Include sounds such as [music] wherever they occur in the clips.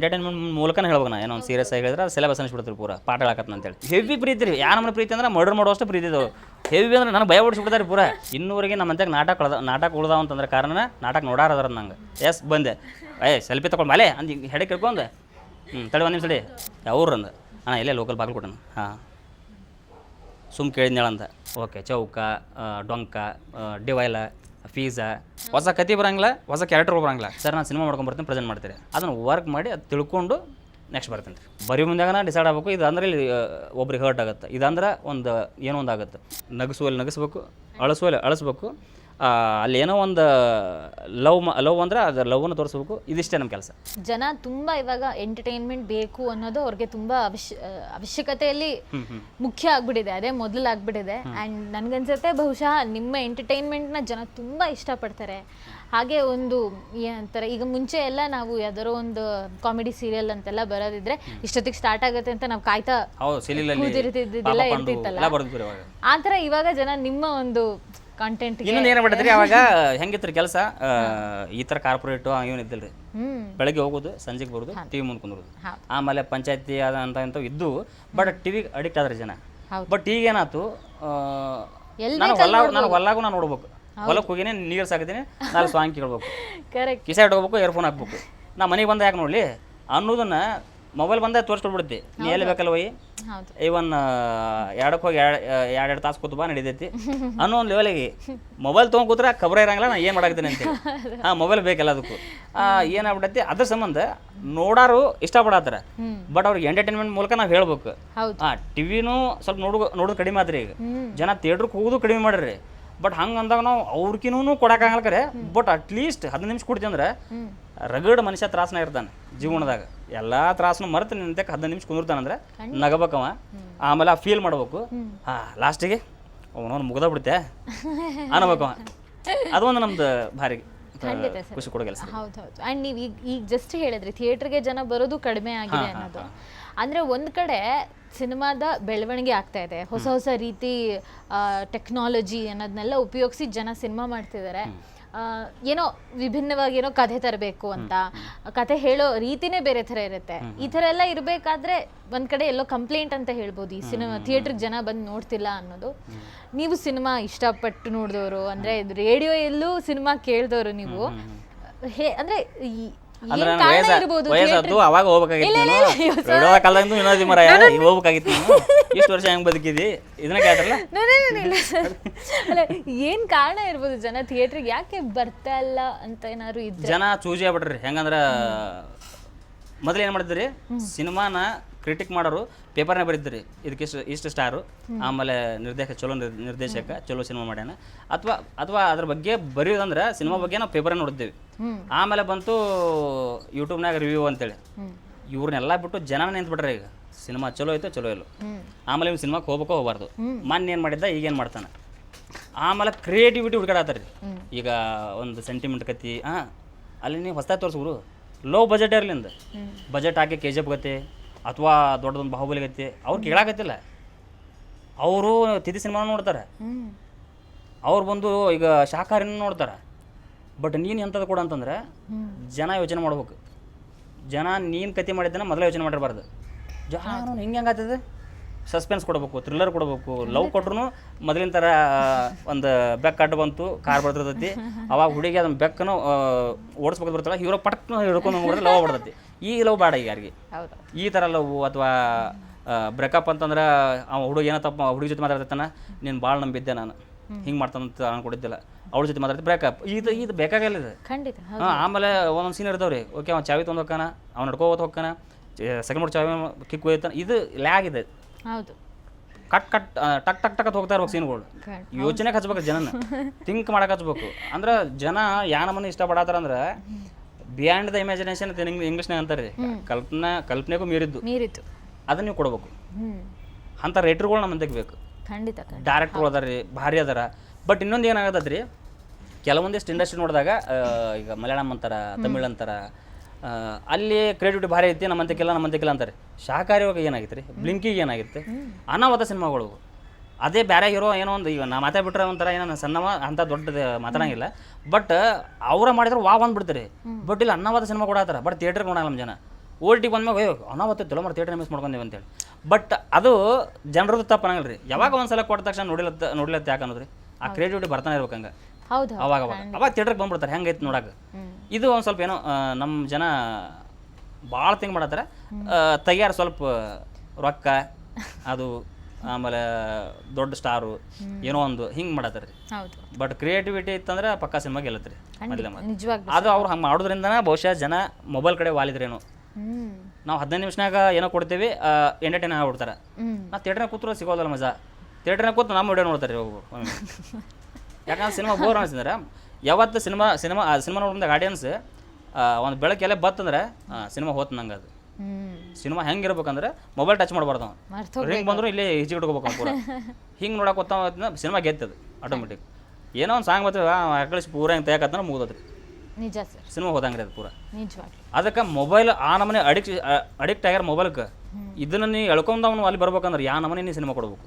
Entertainment ಮೂಲಕ ಹೇಳ್ಬೇಕು ನಾ ಏನೋ ಸೀರಿಯಸ್ ಆಗಿ ಹೇಳಿದ್ರೆ ಸಿಲೆಬಸ್ ಅನ್ಸ್ಬಿಡ್ತೀರಿ ಪೂರ. ಪಾಠ ಹೇಳಕತ್ತ ಅಂತೇಳಿ ಹೆವಿ ಪ್ರೀತಿ ರೀ. ಯಾವ ನಮ್ಮ ಪ್ರೀತಿ ಅಂದ್ರೆ ಮರ್ಡರ್ ಮಾಡೋಷ್ಟು ಪ್ರೀತಿ ಇದು. ಹೆವಿ ಅಂದ್ರೆ ನನಗೆ ಭಯ ಓಡಿಸ್ಬಿಡ್ತಾರೆ ಪೂರ. ಇನ್ನೂವರೆಗೆ ನಮ್ಮ ಅಂತ್ಯಾಗ ನಾಟಕ ಉಳ್ದ ನಾಟಕ ಉಳ್ದಾವ ಅಂತಂದ್ರೆ ಕಾರಣ ನಾಟಕ ನೋಡಾರದ್ರ ನಂಗೆ. ಎಸ್ ಬಂದೆ. ಏ ಸೆಲ್ಫಿ ತಗೊಂಡು ಮಲೆ ಅಂದು ಹೆಡೆ ಕೇಳ್ಕೊಂಡೆ ಹ್ಞೂ ತಡಿ ಒಂದು ನಿಮಿಷ ತಡಿ. ಯಾವ್ರು ಅಂದ. ಅಣ್ಣ, ಇಲ್ಲೇ ಲೋಕಲ್ ಬಾಗಿಲು ಹಾಂ. ಸುಮ್ ಕೇಳಿದ್ನೇಳಂತ. ಓಕೆ ಚೌಕ ಡೊಂಕ ಡಿವೈಲ ಫೀಸ ಹೊಸ ಕತೆ ಬರಂಗಿಲ್ಲ ಹೊಸ ಕ್ಯಾರೆಕ್ಟರ್ ಬರಂಗಿಲ್ಲ. ಸರ್ ನಾನು ಸಿನಿಮಾ ಮಾಡ್ಕೊಂಡು ಬರ್ತೀನಿ ಪ್ರೆಸೆಂಟ್ ಮಾಡ್ತೀರಿ. ಅದನ್ನು ವರ್ಕ್ ಮಾಡಿ ಅದು ತಿಳ್ಕೊಂಡು ನೆಕ್ಸ್ಟ್ ಬರ್ತೀನಿ ರೀ ಬರೀ ಮುಂದಾಗ ಡಿಸೈಡ್ ಆಗಬೇಕು ಇದು ಅಂದ್ರೆ ಇಲ್ಲಿ ಒಬ್ರಿಗೆ ಹರ್ಟ್ ಆಗುತ್ತೆ. ಇದಂದ್ರೆ ಒಂದು ಏನೋ ಒಂದು ಆಗುತ್ತೆ. ನಗಸುವಲ್ಲಿ ನಗಸ್ಬೇಕು ಅಳಸುವಲ್ಲಿ ಅಳಿಸ್ಬೇಕು. ಆ, ಅಲ್ಲಿ ಏನೋ ಒಂದು ಲವ್ ಲವ್ ಅಂದ್ರೆ ಅದು ಲವ್ನ ತೋರಿಸ್ಬೇಕು. ಇದಿಷ್ಟೇ ನಮ್ಮ ಕೆಲಸ. ಜನ ತುಂಬಾ ಇವಾಗ ಎಂಟರ್ಟೈನ್ಮೆಂಟ್ ಬೇಕು ಅನ್ನೋದು ಅವ್ರಿಗೆ ತುಂಬಾ ಅವಶ್ಯ ಅವಶ್ಯಕತೆಯಲ್ಲಿ ಮುಖ್ಯ ಆಗ್ಬಿಟ್ಟಿದೆ. ಅದೇ ಮೊದಲು ಆಗ್ಬಿಟ್ಟಿದೆ. ಆ್ಯಂಡ್ ನನಗನ್ಸುತ್ತೆ ಬಹುಶಃ ನಿಮ್ಮ ಎಂಟರ್ಟೈನ್ಮೆಂಟ್ನ ಜನ ತುಂಬಾ ಇಷ್ಟಪಡ್ತಾರೆ. ಹಾಗೆ ಒಂದು ಏನಂತಾರೆ ಈಗ ಮುಂಚೆ ಎಲ್ಲ ನಾವು ಯಾವ್ದಾರೋ ಒಂದು ಕಾಮಿಡಿ ಸೀರಿಯಲ್ ಅಂತೆಲ್ಲ ಬರೋದಿದ್ರೆ ಇಷ್ಟೊತ್ತಿಗೆ ಸ್ಟಾರ್ಟ್ ಆಗುತ್ತೆ ಅಂತ ನಾವು ಕಾಯ್ತಾ ಕೂತಿರ್ತಿದ್ದೆಲ್ಲ ಇರ್ತಿತ್ತಲ್ಲ ಆ ಥರ ಇವಾಗ ಜನ ನಿಮ್ಮ ಒಂದು ಕಾಂಟೆಂಟ್ ಇನ್ನೊಂದು ಏನ ಮಾಡಿದ್ರಿ [laughs] ಅವಾಗ ಹೆಂಗಿತ್ತು ಕೆಲಸ? ಈ ತರ ಕಾರ್ಪೊರೇಟು ಏನು ಇದ್ದಿಲ್ರಿ. ಬೆಳಗ್ಗೆ ಹೋಗೋದು ಸಂಜೆಗೆ ಬರೋದು ಟಿವಿ ಮುಂದೆ ಕುಂದ್ರೋದು. ಆಮೇಲೆ ಪಂಚಾಯತಿ ಅದ ಅಂತ ಇಂಥವು ಇದ್ದು ಬಟ್ ಟಿವಿ ಅಡಿಕ್ಟ್ ಆದ್ರೆ ಜನ. ಬಟ್ ಈಗ ಏನಾಯ್ತು ನಾನು ಹೊಲ ನಾನು ಹೊಲಾಗು ನಾನು ನೋಡ್ಬೇಕು. ಹೊಲಕ್ಕೆ ಹೋಗಿನಿ ನೀರು ಸಾಕಿದ್ದೀನಿ ನಾಲ್ಕು ಸಾಂಗ್ ಕೇಳ್ಬೇಕು ಕಿಸೆ ಇಟ್ಕೋಬೇಕು ಇಯರ್ಫೋನ್ ಹಾಕ್ಬೇಕು. ನಾ ಮನೆಗೆ ಬಂದ ಯಾಕೆ ನೋಡಲಿ? ಅನ್ನೋದನ್ನ ಮೊಬೈಲ್ ಬಂದ ತೋರಿಸ್ಕೊಡ್ಬಿಡ್ತಿ. ನೀ ಎಲ್ಲಿ ಬೇಕಲ್ಲ ಹೋಗಿ? ಹೌದು. ಇವನ್ ಎರಡಕ್ಕೆ ಹೋಗಿ ಎರಡು ಎರಡ್ ತಾಸು ಕೂತು ಬಾ ನಡೀತೈತಿ. [laughs] ಅನ್ನೋ ಒಂದು ಲೆವೆಲಿಗೆ ಮೊಬೈಲ್ ತೊಗೊಂಡು ಕೂತ್ರೆ ಖಬರ ಇರಂಗಿಲ್ಲ ನಾ ಏನು ಮಾಡಾಕ್ತೀನಿ ಅಂತ ಹಾಂ ಮೊಬೈಲ್ ಬೇಕಲ್ಲ ಅದಕ್ಕೂ. ಏನಾಗ್ಬಿಟ್ಟೈತಿ ಅದ್ರ ಸಂಬಂಧ ನೋಡಾರು ಇಷ್ಟಪಡತ್ತಾರ. ಬಟ್ ಅವ್ರಿಗೆ ಎಂಟರ್ಟೈನ್ಮೆಂಟ್ ಮೂಲಕ ನಾವು ಹೇಳ್ಬೇಕು. ಹೌದು. ಹಾಂ ಟಿವಿನೂ ಸ್ವಲ್ಪ ನೋಡು ನೋಡೋದು ಕಡಿಮೆ ಆತ್ರಿ ಈಗ. ಜನ ಥಿಯೇಟ್ರಿಗೆ ಹೋಗೋದು ಕಡಿಮೆ ಮಾಡ್ರಿ. ಬಟ್ ಹಂಗ ಅಂದಾಗ ನಾವು ಅವ್ರಕಿನೂ ಕೊಡೋಕ್ಕಾಗಲ್ಲ ಕರೆ. ಬಟ್ ಅಟ್ಲೀಸ್ಟ್ ಹದಿನೈದು ನಿಮಿಷ ಕೊಡ್ತೀವಿ ಅಂದ್ರೆ ರಗಡ್ ಮನುಷ್ಯ ತ್ರಾಸನ ಇರ್ತಾನೆ ಜೀವನದಾಗ. ಎಲ್ಲ ತ್ರಾಸನು ಮರೆತು ನಿಂತಕ್ಕೆ ಹದಿನೈದು ನಿಮಿಷ ಕುಂದಿರ್ತಾನಂದ್ರೆ ನಗಬೇಕವ. ಆಮೇಲೆ ಆ ಫೀಲ್ ಮಾಡ್ಬೇಕು. ಹಾ ಲಾಸ್ಟಿಗೆ ಅವನವನು ಮುಗ್ದ ಬಿಡುತ್ತೆ ಅನ್ಬೇಕವ. ಅದೊಂದು ನಮ್ದು ಭಾರಿ ಖುಷಿ ಕೊಡೋ ಕೆಲಸ. ಹೌದು ಹೌದು ಆ್ಯಂಡ್ ನೀವು ಈಗ ಈಗ ಜಸ್ಟ್ ಹೇಳಿದ್ರಿ ಥಿಯೇಟ್ರಿಗೆ ಜನ ಬರೋದು ಕಡಿಮೆ ಆಗಿದೆ ಅನ್ನೋದು. ಅಂದ್ರೆ ಒಂದ್ ಕಡೆ ಸಿನಿಮಾದ ಬೆಳವಣಿಗೆ ಆಗ್ತಾ ಇದೆ. ಹೊಸ ಹೊಸ ರೀತಿ ಟೆಕ್ನಾಲಜಿ ಅನ್ನೋದನ್ನೆಲ್ಲ ಉಪಯೋಗಿಸಿ ಜನ ಸಿನಿಮಾ ಮಾಡ್ತಿದ್ದಾರೆ. ಏನೋ ವಿಭಿನ್ನವಾಗಿ ಏನೋ ಕಥೆ ತರಬೇಕು ಅಂತ. ಕಥೆ ಹೇಳೋ ರೀತಿನೇ ಬೇರೆ ಥರ ಇರುತ್ತೆ. ಈ ಥರ ಎಲ್ಲ ಇರಬೇಕಾದ್ರೆ ಒಂದ್ ಕಡೆ ಎಲ್ಲೋ ಕಂಪ್ಲೇಂಟ್ ಅಂತ ಹೇಳ್ಬೋದು. ಈ ಸಿನಿಮಾ ಥಿಯೇಟರ್ ಜನ ಬಂದು ನೋಡ್ತಿಲ್ಲ ಅನ್ನೋದು. ನೀವು ಸಿನಿಮಾ ಇಷ್ಟಪಟ್ಟು ನೋಡಿದವರು ಅಂದ್ರೆ ರೇಡಿಯೋ ಎಲ್ಲೂ ಸಿನಿಮಾ ಕೇಳಿದವರು ನೀವು. ಹೇ ಅಂದ್ರೆ ಈ- ಅಂದ್ರೆ ನಾನು ಕಾರಣ ವಯಸ್ಸ ವಯಸ್ಸದ್ದು ಅವಾಗ ಹೋಗ್ಬೇಕಾಗಿತ್ತು ನಾನು. ಬಿಡೋ ಕಾಲದಿಂದ ವಿನೋದಿ ಮರ ಈಗ ಹೋಗ್ಬೇಕಾಗಿತ್ತು ನೀನು. ಇಷ್ಟು ವರ್ಷ ಹೆಂಗ್ ಬದುಕಿದಿ ಇದನ್ನ ಕೇಳ್ತಾರಲ್ಲ? No, no, no, no, ಇಲ್ಲ. ಅಲ್ಲ ಏನ್ ಕಾರಣ ಇರ್ಬೋದು ಜನ ಥಿಯೇಟ್ರಿಗೆ ಯಾಕೆ ಬರ್ತಾ ಇಲ್ಲ ಅಂತ ಏನಾದ್ರು ಇದ್ರೆ? ಜನ ಚೂಜಿ ಆಗ್ಬಿಟ್ರಿ ಹೆಂಗಂದ್ರ ಮೊದಲು ಏನು ಮಾಡಿದ್ರಿ ಸಿನಿಮಾನ ಕ್ರಿಟಿಕ್ ಮಾಡೋರು ಪೇಪರ್ನೇ ಬರೀದ್ರಿ ಇದಕ್ಕೆ ಇಷ್ಟು ಇಷ್ಟು ಸ್ಟಾರು ಆಮೇಲೆ ನಿರ್ದೇಶಕ ಚಲೋ ನಿರ್ದೇಶಕ ಚಲೋ ಸಿನಿಮಾ ಮಾಡ್ಯಾನ. ಅಥವಾ ಅಥವಾ ಅದ್ರ ಬಗ್ಗೆ ಬರೆಯೋದಂದ್ರೆ ಸಿನಿಮಾ ಬಗ್ಗೆ ನಾವು ಪೇಪರ್ ನೋಡಿದ್ದೇವೆ ಆಮೇಲೆ ಬಂತು ಯೂಟ್ಯೂಬ್ನಾಗ ರಿವ್ಯೂ ಅಂತೇಳಿ. ಇವ್ರನ್ನೆಲ್ಲ ಬಿಟ್ಟು ಜನ ನಿಂತ್ಬಿಟ್ರೆ ಈಗ. ಸಿನಿಮಾ ಚಲೋ ಐತೋ ಚಲೋ ಇಲ್ಲ. ಆಮೇಲೆ ಇವ್ನು ಸಿನಿಮಾಕ್ಕೆ ಹೋಗ್ಬೇಕೋ ಹೋಗ್ಬಾರ್ದು. ಮೊನ್ನೆ ಏನು ಮಾಡಿದ್ದ ಈಗೇನು ಮಾಡ್ತಾನೆ? ಆಮೇಲೆ ಕ್ರಿಯೇಟಿವಿಟಿ ಹುಡುಕಾಡತ್ತಾರ ಈಗ ಒಂದು ಸೆಂಟಿಮೆಂಟ್ ಕತ್ತಿ ಹಾಂ ಅಲ್ಲಿ ನೀವು ಹೊಸ್ದಾಗಿ ತೋರಿಸ್ರು ಲೋ ಬಜೆಟ್ ಇರಲಿಂದ. ಬಜೆಟ್ ಹಾಕಿ ಕೆ ಜಿ ಎಫ್ ಗತಿ ಅಥವಾ ದೊಡ್ಡದೊಂದು ಬಾಹುಬಲಿ ಗತಿ ಅವ್ರು ಕೇಳಾಕತ್ತಿಲ್ಲ. ಅವರು ತಿಥಿ ಸಿನಿಮಾ ನೋಡ್ತಾರೆ. ಅವ್ರು ಬಂದು ಈಗ ಶಾಖಾರಿನ ನೋಡ್ತಾರೆ. ಬಟ್ ನೀನು ಎಂಥದ್ದು ಕೂಡ ಅಂತಂದ್ರೆ ಜನ ಯೋಚನೆ ಮಾಡ್ಬೇಕು. ಜನ ನೀನು ಕತೆ ಮಾಡಿದ್ದನ್ನ ಮೊದಲೇ ಯೋಚನೆ ಮಾಡಿರಬಾರ್ದು. ಜನ ಹಿಂಗೆ ಹೆಂಗಾಗ್ತದೆ ಸಸ್ಪೆನ್ಸ್ ಕೊಡಬೇಕು ಥ್ರಿಲ್ಲರ್ ಕೊಡಬೇಕು ಲವ್ ಕೊಟ್ರು ಮೊದಲಿನ ಥರ ಒಂದು ಬೆಕ್ಕ ಅಡ್ಡ ಬಂತು ಕಾರ್ ಬರ್ತಿರ್ತೈತಿ ಅವಾಗ ಹುಡುಗಿ ಅದನ್ನ ಬೆಕ್ಕನು ಓಡಿಸ್ಬೇಕು ಬರ್ತಾಳೆ ಹೀರೋ ಪಟಕ್ನ ಹಿಡ್ಕೊಂಡು ಹೋಗ್ಬಿಡ್ರೆ ಲವ್ ಬರ್ತೈತಿ ಈ ಲವ್ ಬೇಡ ಈಗ ಯಾರಿಗೆ ಈ ಥರ ಲವ್ ಅಥವಾ ಬ್ರೇಕಪ್ ಅಂತಂದ್ರೆ ಅವ ಹುಡುಗ ಏನೋ ತಪ್ಪ ಹುಡುಗಿ ಜೊತೆ ಮಾತಾಡ್ತಾನ ನೀನು ಭಾಳ ನಂಬಿದ್ದೆ ನಾನು. ಹಿಂಗೆ ಮಾಡ್ತಾನಂತ ಅನ್ಕೊಂಡಿದ್ದಿಲ್ಲ ಅವಳ ಜೊತೆ ಮಾತಾಡ್ತಿ ಬ್ರೇಕಪ್ ಇದು ಇದು ಬೇಕಾಗಲ್ಲ ಇದು. ಖಂಡಿತ. ಹಾಂ ಆಮೇಲೆ ಒಂದೊಂದು ಸೀನ್ ಇರ್ತಾವ್ರಿ. ಓಕೆ ಅವ್ನು ಚಾವಿ ತೊಗೊಂಡು ಹೋಗ್ಕಾನ ಅವ್ನು ನಡ್ಕೋತ ಹೋಗ್ಕಾನ ಸೆಕೆಂಡ್ ಮೂರು ಚಾವಿ ಕಿಕ್ ಒಯ್ತಾನ. ಇದು ಲ್ಯಾಗ್ ಇದೆ. ಹೌದು. ಕಟ್ ಕಟ್ ಟಕ್ ಟಕ್ ಟಕ್ ಅಂತ ಹೋಗ್ತಾ ಇರ್ಬೇಕು ಸೀನ್ಗಳು ಯೋಚನೆ [laughs] ಹಚ್ಬೇಕು ಜನನ. ಥಿಂಕ್ ಮಾಡಕ್ಕೆ ಹಚ್ಬೇಕು. ಅಂದ್ರೆ ಜನ ಯಾ ನಮ್ಮನ್ನು ಇಷ್ಟಪಡತ್ತಾರ ಅಂದ್ರೆ ಬಿಯಾಂಡ್ ದ ಇಮ್ಯಾಜಿನೇಷನ್ ಅಂತ ಇಂಗ್ಲೀಷ್ನಾಗ ಅಂತಾರೆ ರೀ. ಕಲ್ಪನಾ ಕಲ್ಪನೆಗೂ ಮೀರಿದ್ದು. ಮೀರಿತು ಅದನ್ನ ನೀವು ಕೊಡ್ಬೇಕು. ಅಂತ ಅಂಥ ರೈಟ್ರುಗಳು ನಮ್ಮ ಮಂದಿಗೆ ಬೇಕು. ಖಂಡಿತ ಡೈರೆಕ್ಟ್ಗಳು ಅದಾರ ರೀ ಭಾರಿ ಅದಾರ. ಬಟ್ ಇನ್ನೊಂದು ಏನಾಗತ್ತದ ರೀ ಕೆಲವೊಂದಿಷ್ಟು ಇಂಡಸ್ಟ್ರಿ ನೋಡಿದಾಗ ಈಗ ಮಲಯಾಳಂ ಅಂತಾರ ತಮಿಳ್ ಅಂತಾರ ಅಲ್ಲಿ ಕ್ರಿಯೇಟಿವಿಟಿ ಭಾರಿ ಐತಿ ನಮ್ಮಂತಕ್ಕೆಲ್ಲ ನಮ್ಮಂತಕ್ಕೆಲ್ಲ ಅಂತಾರೆ. ಶಾಕಾಹಾರಿ ಇವಾಗ ಏನಾಗಿತ್ತು ರೀ ಬ್ಲಿಂಕಿಗೆ ಏನಾಗಿತ್ತು ಅನಾವತ ಸಿನಿಮಾಗಳು ಅದೇ ಬೇರೆ ಹೀರೋ ಏನೋ ಒಂದು ಈಗ ನಾ ಮಾತಾಡ್ಬಿಟ್ರೆ ಒಂಥರ ಏನೋ ಸಣ್ಣವ ಅಂತ ದೊಡ್ಡದು ಮಾತಾಡಂಗಿಲ್ಲ ಬಟ್ ಅವ್ರ ಮಾಡಿದ್ರೆ ವಾ ಬಂದ್ಬಿಡ್ತಾರೆ ಬಟ್ ಇಲ್ಲಿ ಅನ್ನವಾದ ಸಿನಿಮಾ ಕೊಡತ್ತಾರ ಬಟ್ ಥಿಯೇಟರ್ ನೋಡಲ್ಲ ನಮ್ಮ ಜನ. ಓ ಟಿ ಬಂದ್ಮೇಲೆ ಅಯ್ಯೋ ಅನಾವತ್ತು ತಲೆ ಮಾಡಿ ಥಿಯೇಟರ್ ಮಿಸ್ ಮಾಡ್ಕೊಂಡೇವೆ ಅಂತೇಳಿ. ಬಟ್ ಅದು ಜನರದ್ದು ತಪ್ಪು ಅನ್ನಂಗಿಲ್ಲ ರೀ ಯಾವಾಗ ಒಂದ್ಸಲ ಕೊಟ್ಟ ತಕ್ಷಣ ನೋಡಿಲತ್ತ ನೋಡಿಲತ್ತೆ ಯಾಕೆ ಅನ್ನೋದ್ರಿ? ಆ ಕ್ರಿಯೇಟಿವಿಟಿ ಬರ್ತಾನೆ ಇರ್ಬೇಕು ಹಂಗ. ಹೌದು ಅವಾಗ ಅವಾಗ. ಅವಾಗ ಥಿಯೇಟ್ರಿಗೆ ಬಂದ್ಬಿಡ್ತಾರೆ. ಹೆಂಗೈತೆ ನೋಡಕ್ಕೆ ಇದು ಒಂದು ಸ್ವಲ್ಪ ಏನೋ ನಮ್ಮ ಜನ ಭಾಳ ತಿಂಗ್ ಮಾಡತ್ತಾರೆ. ತೆಗಿಯಾರ ಸ್ವಲ್ಪ ರೊಕ್ಕ ಅದು ಆಮೇಲೆ ದೊಡ್ಡ ಸ್ಟಾರು ಏನೋ ಒಂದು ಹಿಂಗೆ ಮಾಡತ್ತಾರೆ. ಹೌದು. ಬಟ್ ಕ್ರಿಯೇಟಿವಿಟಿ ಇತ್ತಂದ್ರೆ ಪಕ್ಕಾ ಸಿನಿಮಾ ಗೆಲ್ಲತ್ರಿ ಮೊದಲೇ ನಿಜವಾಗ್ಲೂ ಅದು ಅವ್ರು ಹಂಗೆ ಮಾಡೋದ್ರಿಂದನೇ ಬಹುಶಃ ಜನ ಮೊಬೈಲ್ ಕಡೆ ವಾಲಿದ್ರೇನು. ಹ್ಮ್. ನಾವು ಹದಿನೈದು ನಿಮಿಷನಾಗ ಏನೋ ಕೊಡ್ತೀವಿ ಎಂಟರ್ಟೈನ್ ಆಗ್ಬಿಡ್ತಾರೆ. ಹ್ಮ್. ನಾ ಥಿಯೇಟ್ರ್ನಾಗ ಕೂತ್ರೆ ಸಿಗೋದಲ್ಲ ಮಜಾ. ಥಿಯೇಟ್ರ್ನಾಗ ಕೂತು ನಮ್ಮ ವಿಡಿಯೋ ನೋಡ್ತಾರೆ ಒಬ್ಬರು [laughs] ಯಾಕಂದ್ರೆ ಸಿನಿಮಾ ಬೋರ್ ಅನಿಸಿದ್ರೆ ಯಾವತ್ತು ಸಿನಿಮಾ ಸಿನಿಮಾ ಸಿನಿಮಾ ನೋಡಿದಾಗ ಆಡಿಯನ್ಸ್ ಒಂದು ಬೆಳಕೆಲ್ಲ ಬತ್ತಂದ್ರೆ ಸಿನಿಮಾ ಹೋತ್ ನಂಗೆ ಅದು. ಸಿನಿಮಾ ಹೆಂಗೆ ಇರ್ಬೇಕಂದ್ರೆ ಮೊಬೈಲ್ ಟಚ್ ಮಾಡಬಾರ್ದು ಅವ್ನು. ರಿಂಗ್ ಬಂದ್ರು ಇಲ್ಲೇ ಈಜಿ ಇಟ್ಕೋಬೇಕು ಪೂರ. ಹಿಂಗೆ ನೋಡಕ್ಕೆ ಸಿನಿಮಾ ಅದು ಆಟೋಮೆಟಿಕ್ ಏನೋ ಒಂದು ಸಾಂಗ್ ಬರ್ತದೆ ಕಳಿಸಿ ಪೂರ ಹಿಂಗೆ ತೆಗಕತ್ತಂದ್ರೆ ಮುಗಿದ್ರಿ ನಿಜ ಸರ್. ಸಿನಿಮಾ ಹೋದಂಗ್ರಿ ಅದು ಪೂರ. ಅದಕ್ಕೆ ಮೊಬೈಲ್ ಆ ನಮನೆ ಅಡಿಕ್ಟ್ ಅಡಿಕ್ಟ್ ಆಗ್ಯಾರ ಮೊಬೈಲ್ಗೆ ಇದನ್ನ ನೀ ಎಳ್ಕೊಂಡವನು ಅಲ್ಲಿ ಬರ್ಬೇಕಂದ್ರೆ ಯಾವ ನಮನೆ ನೀ ಸಿನಿಮಾ ಕೊಡ್ಬೇಕು.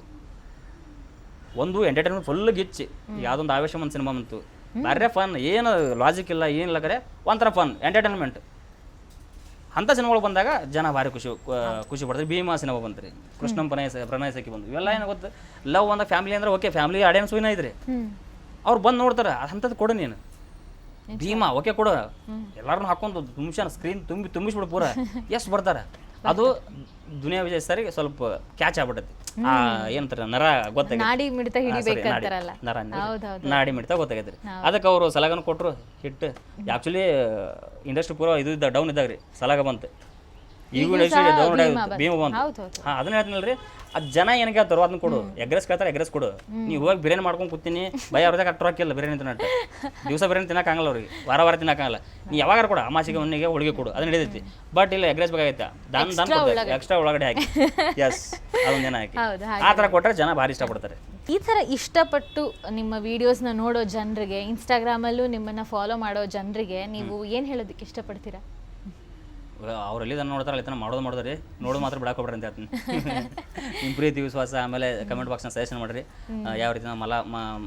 ಒಂದು ಎಂಟರ್ಟೈನ್ಮೆಂಟ್ ಫುಲ್ ಗಿಚ್ಚಿ. ಯಾವುದೊಂದು ಆವೇಶ ಒಂದು ಸಿನಿಮಾ ಬಂತು. ಬೇರೆ ಫನ್ ಏನು ಲಾಜಿಕ್ ಇಲ್ಲ ಏನಿಲ್ಲ ಕರೆ ಒಂಥರ ಫನ್ ಎಂಟರ್ಟೈನ್ಮೆಂಟ್ ಅಂಥ ಸಿನಿಮಾಗಳು ಬಂದಾಗ ಜನ ಭಾರಿ ಖುಷಿ ಖುಷಿ ಪಡ್ತಾರೆ. ಭೀಮಾ ಸಿನಿಮಾ ಬಂತ್ರಿ. ಕೃಷ್ಣಂ ಪ್ರಣಯ ಪ್ರಣಯ ಸಖಿ ಬಂದು ಇವೆಲ್ಲ ಏನು ಗೊತ್ತು? ಲವ್ ಅಂದ ಫ್ಯಾಮಿಲಿ ಅಂದ್ರೆ ಓಕೆ ಫ್ಯಾಮಿಲಿ ಆಡಿಯನ್ಸ್ ವಿನ ಐತ್ರಿ. ಅವ್ರು ಬಂದು ನೋಡ್ತಾರೆ ಅಂಥದ್ದು ಕೊಡು ನೀನು. ಭೀಮಾ ಓಕೆ ಕೊಡು. ಎಲ್ಲರೂ ಹಾಕೊಂಡು ತುಂಬಿಸ್ಯಾನ ಸ್ಕ್ರೀನ್ ತುಂಬಿ ತುಂಬಿಸ್ಬಿಡು ಪೂರ. [laughs] ಎಷ್ಟು ಬರ್ತಾರೆ? ಅದು ದುನಿಯಾ ವಿಜಯ್ ಸರಿಗೆ ಸ್ವಲ್ಪ ಕ್ಯಾಚ್ ಆಗ್ಬಿಟ್ಟೈತಿ. ಆ ಏನಂತಾರೆ ನರ ನಾಡಿ ಮಿಡಿತ ಹಿಡಿಬೇಕಂತಾರಲ್ಲ. ನರ. ಹೌದೌದು. ನಾಡಿ ಮಿಡಿತ ಗೊತ್ತಾಗೈತ್ರಿ ಅದಕ್ಕೆ ಅವರು ಸಲಗನ ಕೊಟ್ಟರು ಹಿಟ್ಟು. ಆ್ಯಕ್ಚುಲಿ ಇಂಡಸ್ಟ್ರಿ ಪೂರ ಇದು ಇದ್ದ ಡೌನ್ ಇದ್ದಾಗ ರೀ ಸಲಗ ಬಂತು. ಈಗೂ ಭೀಮ ಬಂತು ಹಾಂ ಅದನ್ನ ಹೇಳ್ತೀನಲ್ರಿ. ಅದು ಜನ ಏನ್ ಕೇಳ್ತಾರೋ ಅದನ್ನ ಕೊಡು. ಎಗ್ರೆಸ್ ಕೇಳ್ತಾರೆ ಎಗ್ರೆಸ್ ಕೊಡು. ನೀವು ಹೋಗಿ ಬಿರಿಯಾನಿ ಮಾಡ್ಕೊಂಡು ಕೂತೀನಿ. ಭಯ ಅವ್ರದಾಗ ಅಟ್ರ ಹಾಕಿಲ್ಲ ಬಿರಿಯಾನಿ ತಿನ್ನಟ್ಟು ದಿವಸ ಬಿರಿಯಾನಿ ತಿನ್ನಕ್ಕಾಗಲ್ಲ ಅವ್ರಿಗೆ. ವಾರ ವಾರ ತಿನ್ನಕ್ಕಾಗಲ್ಲ ನೀ ಯಾವಾಗ ಕೊಡು. ಅಮಾಸಿಗೆ ಒನ್ನಿಗೆ ಹೋಳಿಗೆ ಕೊಡು. ಅದನ್ನ ಹಿಡಿದೈತಿ ಬಟ್ ಇಲ್ಲ ಎಗ್ರೆಸ್ ಬೇಕಾಗೈತೆ. ದಾನ್ ದಾನ್ ಎಕ್ಸ್ಟ್ರಾ ಒಳಗಡೆ ಹಾಕಿ. [laughs] ಎಸ್ ಅದೊಂದೇನ ಹಾಕಿ. ಆ ಥರ ಕೊಟ್ಟರೆ ಜನ ಭಾರಿ ಇಷ್ಟಪಡ್ತಾರೆ. ಈ ಥರ ಇಷ್ಟಪಟ್ಟು ನಿಮ್ಮ ವಿಡಿಯೋಸ್ನ ನೋಡೋ ಜನರಿಗೆ ಇನ್ಸ್ಟಾಗ್ರಾಮಲ್ಲೂ ನಿಮ್ಮನ್ನ ಫಾಲೋ ಮಾಡೋ ಜನರಿಗೆ ನೀವು ಏನು ಹೇಳೋದಕ್ಕೆ ಇಷ್ಟಪಡ್ತೀರಾ? ಅವ್ರು ಎಲ್ಲಿ ನೋಡ್ತಾರೆ ಅಲ್ಲಿ ತನಕ ಮಾಡೋದು ಮಾಡಿದ್ರಿ ನೋಡೋದು ಮಾತ್ರ ಬಿಡಕ್ಕೆ ಹೋಗ್ರಿ ಅಂತ ಹೇಳ್ತೀನಿ. [laughs] ನಿಮ್ಮ ಪ್ರೀತಿ ವಿಶ್ವಾಸ ಆಮೇಲೆ ಕಮೆಂಟ್ ಬಾಕ್ಸ್ನ ಸಜೆಷನ್ ಮಾಡಿರಿ. ಯಾವ ರೀತಿ ನಾವು ಮಲ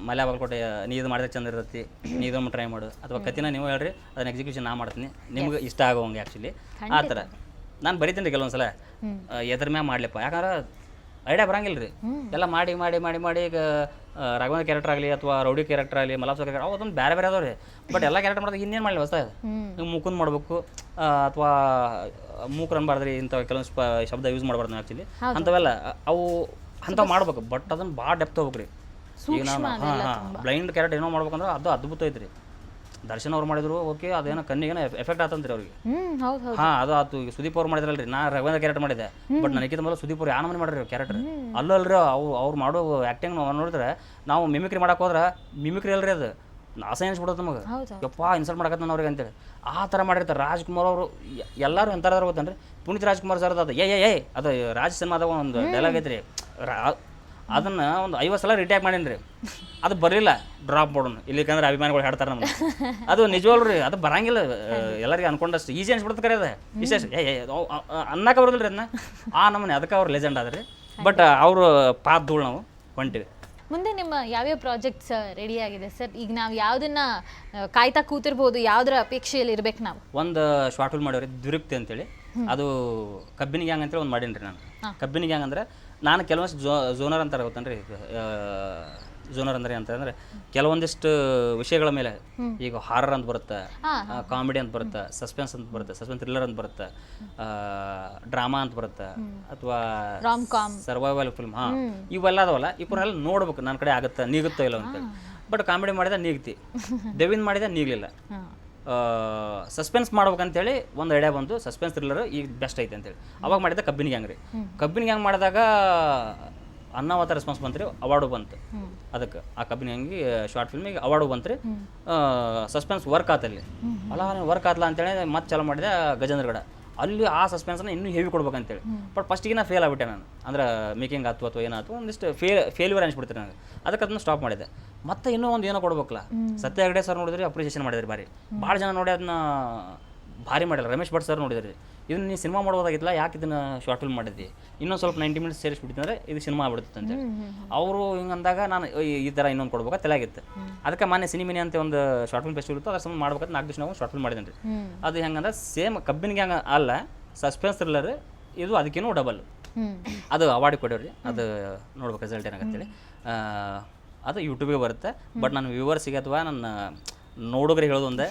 ಮಲೆ ಬಾಗಲಕೋಟೆ ನೀ ಇದು ಮಾಡಿದ್ರೆ ಚಂದ ಇರ್ತೈತಿ ನೀ ಇದನ್ನು ಟ್ರೈ ಮಾಡು. ಅಥವಾ ಕತಿನ ನೀವು ಹೇಳ್ರಿ ಅದನ್ನ ಎಕ್ಸಿಕ್ಯೂಷನ್ ನಾ ಮಾಡ್ತೀನಿ. ನಿಮ್ಗೆ ಇಷ್ಟ ಆಗೋಂಗೆ ಆ್ಯಕ್ಚುಲಿ ಆ ಥರ. ನಾನು ಬರೀತೀನಿ ರೀ ಕೆಲವೊಂದು ಸಲ ಎದ್ರ ಮ್ಯಾಗ ಮಾಡ್ಲಿಪ್ಪ. ಯಾಕಂದ್ರೆ ಐಡಿಯಾ ಬರಂಗಿಲ್ಲ ರೀ ಎಲ್ಲ ಮಾಡಿ ಮಾಡಿ ಮಾಡಿ ಮಾಡಿ ಈಗ ರಾಘವೇಂದ್ರ ಕ್ಯಾರೆಕ್ಟರ್ ಆಗಲಿ ಅಥವಾ ರೌಡಿ ಕ್ಯಾರೆಕ್ಟರ್ ಆಗಲಿ ಮಲಾಪ್ಸ ಕ್ಯಾರೆಕ್ಟರ್ ಅದೊಂದು ಬೇರೆ ಬೇರೆ ಅದಾವ್ರಿ. ರೀ ಬಟ್ ಎಲ್ಲ ಕ್ಯಾರೆಕ್ಟರ್ ಮಾಡಿದಾಗ ಇನ್ನೇನು ಮಾಡಲಿ ಹೊಸ ನೀವು ಮುಕುಂದ್ ಮಾಡಬೇಕು ಅಥವಾ ಮೂಕ್ ಅನ್ಬಾರ್ದು ರೀ ಇಂಥ ಕೆಲವೊಂದು ಶಬ್ದ ಯೂಸ್ ಮಾಡಬಾರ್ದು ನಾನು ಆ್ಯಕ್ಚುಲಿ ಅಂಥವೆಲ್ಲ ಅವು ಅಂಥವು ಮಾಡ್ಬೇಕು ಬಟ್ ಅದನ್ನು ಭಾಳ ಡೆಪ್ತ್ ಹೋಗ್ಬೇಕು ರೀ ಈಗ ನಾನು ಹಾಂ. ಹಾಂ ಬ್ಲೈಂಡ್ ಕ್ಯಾರೆಕ್ಟರ್ ಏನೋ ಮಾಡ್ಬೇಕಂದ್ರೆ ಅದು ಅದ್ಭುತ ಐತ್ರಿ. ದರ್ಶನ್ ಅವ್ರು ಮಾಡಿದ್ರು ಓಕೆ ಅದೇನೋ ಕಣ್ಣಿಗೆ ಎಫೆಕ್ಟ್ ಆತಂತ್ರಿ ಅವ್ರಿಗೆ. ಹ್ಮ್ ಹೌದು ಹೌದು. ಹಾ ಅದು ಆತು. ಈಗ ಸುದೀಪ್ ಅವ್ರು ಮಾಡಿದ್ರಲ್ರಿ ನಾ ರವೀಂದ್ರ ಕ್ಯಾರೆಕ್ಟರ್ ಮಾಡಿದೆ. ಬಟ್ ನನಗಿಂತ ಮೊದಲು ಸುದೀಪ್ ಅವ್ರು ಯಾನ ಮನೆ ಮಾಡ್ರಿ ಕ್ಯಾರೆಕ್ಟರ್ ಅಲ್ಲಲ್ರಿ ಅವು ಅವ್ರು ಮಾಡೋ ಆ್ಯಕ್ಟಿಂಗ್ ನಾವು ನೋಡಿದ್ರೆ ನಾವು ಮಿಮಿಕ್ರಿ ಮಾಡಕ್ಕೆ ಹೋದ್ರೆ ಮಿಮಿಕ್ರಿ ಅಲ್ರಿ ಅದು. ನಾಸ ಎನ್ಸ್ಬಿಡೋದು ನಮಗೆ. ಯಪ್ಪ ಇನ್ಸಲ್ಟ್ ಮಾಡಕತ್ತ ಅವ್ರಿಗೆ ಅಂತೇಳಿ. ಆ ಥರ ಮಾಡಿರ್ತಾರೆ. ರಾಜ್ಕುಮಾರ್ ಅವರು ಎಲ್ಲರೂ ಎಂಥಾರ ಗೊತ್ತೇನ್ರಿ? ಪುನೀತ್ ರಾಜ್ಕುಮಾರ್ ಸರ್ ಅದು ಏ ಏ ಏ ಅದು ರಾಜ್ ಸಿನಿಮಾದಾಗ ಒಂದು ಡೈಲಾಗ್ ಐತ್ರಿ. ರಾ ಅದನ್ನ ಒಂದು ಐವತ್ತು ಸಲ ರಿಟ್ಯಾಕ್ ಮಾಡೀನಿ ರೀ ಅದು ಬರಲಿಲ್ಲ ಡ್ರಾಪ್ ಮಾಡೋಣ ಇಲ್ಲಿಕಂದ್ರೆ ಅಭಿಮಾನಿಗಳು ಹೇಳ್ತಾರೆ ನಮ್ಗೆ ಅದು ನಿಜವಲ್ರಿ ಅದು ಬರಂಗಿಲ್ಲ ಎಲ್ಲರಿಗೆ ಅನ್ಕೊಂಡಷ್ಟು ಈಸಿ ಅನ್ಸ್ಬಿಡ್ತ ಕರೆ ಅದು. ವಿಶೇಷ ಏ ಅನ್ನಕ್ಕೆ ಬರೋದಿಲ್ಲ ಅದನ್ನ. ಆ ನಮ್ಮನೆ ಅದಕ್ಕೆ ಅವ್ರು ಲೆಜೆಂಡ್ ಆದ್ರಿ. ಬಟ್ ಅವರು ಪಾತ್ ಧೂಳು ನಾವು ಹೊಂಟಿವಿ. ಮುಂದೆ ನಿಮ್ಮ ಯಾವ್ಯಾವ ಪ್ರಾಜೆಕ್ಟ್ಸ್ ರೆಡಿ ಆಗಿದೆ ಸರ್ ಈಗ ನಾವು ಯಾವ್ದನ್ನ ಕಾಯ್ತಾ ಕೂತಿರ್ಬೋದು ಯಾವ್ದರ ಅಪೇಕ್ಷೆಯಲ್ಲಿ ಇರ್ಬೇಕು ನಾವು? ಒಂದು ಶಾರ್ಟ್ ಫಿಲ್ಮ್ ಮಾಡೋರಿ ದುರುಕ್ತಿ ಅಂತೇಳಿ. ಅದು ಕಬ್ಬಿನ ಗ್ಯಾಂಗ್ ಅಂತೇಳಿ ಒಂದು ಮಾಡೀನಿ ರೀ ನಾನು ಕಬ್ಬಿನ ಗ್ಯಾಂಗ್ ಅಂದ್ರೆ ನಾನು ಕೆಲವೊಂದು ಜೋ ಝೋನರ್ ಅಂತಾರೆ ಗೊತ್ತೇನ್ರಿ? ಜೋನರ್ ಅಂದ್ರೆ ಅಂತಂದ್ರೆ ಕೆಲವೊಂದಿಷ್ಟು ವಿಷಯಗಳ ಮೇಲೆ ಈಗ ಹಾರರ್ ಅಂತ ಬರುತ್ತೆ ಕಾಮಿಡಿ ಅಂತ ಬರುತ್ತೆ ಸಸ್ಪೆನ್ಸ್ ಅಂತ ಬರುತ್ತೆ ಸಸ್ಪೆನ್ಸ್ ಥ್ರಿಲ್ಲರ್ ಅಂತ ಬರುತ್ತೆ ಡ್ರಾಮಾ ಅಂತ ಬರುತ್ತೆ ಅಥವಾ ಸರ್ವೈವಲ್ ಫಿಲ್ಮ್ ಹಾ. ಇವೆಲ್ಲ ಅದಾವಲ್ಲ ಇವನ್ನೆಲ್ಲ ನೋಡ್ಬೇಕು ನನ್ನ ಕಡೆ ಆಗುತ್ತೆ ನೀಗುತ್ತೋ ಇಲ್ಲ ಅಂತ ಬಟ್ ಕಾಮಿಡಿ ಮಾಡಿದ ನೀಗ್ತಿ. [laughs] ದೆವಿನ್ ಮಾಡಿದ ನೀಗಲಿಲ್ಲ. ಸಸ್ಪೆನ್ಸ್ ಮಾಡ್ಬೇಕಂತೇಳಿ ಒಂದು ಐಡಿಯಾ ಬಂತು ಸಸ್ಪೆನ್ಸ್ ಥ್ರಿಲ್ಲರ್ ಈಗ ಬೆಸ್ಟ್ ಐತೆ ಅಂತೇಳಿ. ಅವಾಗ ಮಾಡಿದ್ದೆ ಕಬ್ಬಿನ ಗ್ಯಾಂಗ್ ರೀ. ಕಬ್ಬಿನ ಗ್ಯಾಂಗ್ ಮಾಡಿದಾಗ ಅನ್ನಾವತ ರೆಸ್ಪಾನ್ಸ್ ಬಂತು ರೀ ಅವಾರ್ಡು ಬಂತು ಅದಕ್ಕೆ ಆ ಕಬ್ಬಿನ ಗ್ಯಾಂಗಿ ಶಾರ್ಟ್ ಫಿಲ್ಮಿಗೆ ಅವಾರ್ಡು ಬಂತು ರೀ ಸಸ್ಪೆನ್ಸ್ ವರ್ಕ್ ಆತಲ್ಲಿ. ಅಲ್ಲ ವರ್ಕ್ ಆತಲ್ಲ ಅಂತೇಳಿ ಮತ್ತೆ ಚಾಲೂ ಮಾಡಿದೆ ಗಜೇಂದ್ರಗಡ. ಅಲ್ಲಿ ಆ ಸಸ್ಪೆನ್ಸನ್ನ ಇನ್ನೂ ಹೆವಿ ಕೊಡ್ಬೇಕಂತೇಳಿ. ಬಟ್ ಫಸ್ಟಿಗೆ ನಾ ಫೇಲ್ ಆಗ್ಬಿಟ್ಟೆ ನಾನು. ಅಂದ್ರೆ ಮೇಕಿಂಗ್ ಆಯ್ತು ಅಥವಾ ಏನಾಯ್ತು ಒಂದಿಷ್ಟು ಫೇಲ್ ಫೇಲ್ಯೂರ್ ಅನಿಸ್ಬಿಡ್ತೀನಿ ನನಗೆ. ಅದಕ್ಕೆ ಅದನ್ನ ಸ್ಟಾಪ್ ಮಾಡಿದೆ. ಮತ್ತೆ ಇನ್ನೂ ಒಂದು ಏನೋ ಕೊಡ್ಬೇಕಲ್ಲ. ಸತ್ಯ ಹೆಗಡೆ ಸರ್ ನೋಡಿದ್ರೆ ಅಪ್ರಿಸಿಯೇಷನ್ ಮಾಡಿದ್ರಿ ಬಾರಿ ಭಾಳ ಜನ ನೋಡಿ ಅದನ್ನ ಭಾರಿ ಮಾಡಿಲ್ಲ. ರಮೇಶ್ ಭಟ್ ಸರ್ ನೋಡಿದ್ರಿ. ಇದನ್ನ ನೀವು ಸಿನಿಮಾ ಮಾಡೋದಾಗಿತ್ತಲ್ಲ ಯಾಕೆ ಇದನ್ನ ಶಾರ್ಟ್ ಫಿಲ್ಮ್ ಮಾಡಿದ್ದಿ? ಇನ್ನೊಂದು ಸ್ವಲ್ಪ ನೈಂಟಿ ಮಿನಿಟ್ಸ್ ಸೇರಿಸ್ಬಿಟ್ಟಿದ್ರೆ ಇದು ಸಿನಿಮಾ ಆಗ್ಬಿಡುತ್ತೆ ಅವರು ಅವರು ಹಿಂಗಂದಾಗ ನಾನು ಈ- ಥರ ಇನ್ನೊಂದು ಕೊಡ್ಬೇಕು? ತಲೆಯಾಗಿತ್ತು. ಅದಕ್ಕೆ ಮಾನ್ಯ ಸಿನಿಮಿನಿ ಅಂತ ಒಂದು ಶಾರ್ಟ್ ಫಿಲ್ಮ್ ಫೆಸ್ಟಿವಲ್ ಇತ್ತು ಅದ್ರ ಸಂಬಂಧ ಮಾಡ್ಬೇಕಂತ ನಾಲ್ಕು ದಿವಸ ನಾವು ಶಾರ್ಟ್ ಫಿಲ್ಮ್ ಮಾಡಿದ್ದೀನಿ ರೀ ಅದು ಹೆಂಗಂದ್ರೆ ಸೇಮ್ ಕಬ್ಬಿನ ಗ್ಯಾಂಗ್ ಅಲ್ಲ ಸಸ್ಪೆನ್ಸ್ ಥ್ರಿಲ್ಲರ್ ಇದು ಅದಕ್ಕೇನು ಡಬಲ್ ಅದು ಅವಾರ್ಡ್ ಕೊಡೋರಿ ಅದು ನೋಡ್ಬೇಕು ರಿಸಲ್ಟ್ ಏನಾಗತ್ತೇಳಿ ಅದು ಯೂಟ್ಯೂಬಿಗೆ ಬರುತ್ತೆ. ಬಟ್ ನನ್ನ ವ್ಯೂವರ್ಸಿಗೆ ಅಥವಾ ನನ್ನ ನೋಡೋಗ್ರಿಗೆ ಹೇಳೋದು ಒಂದೇ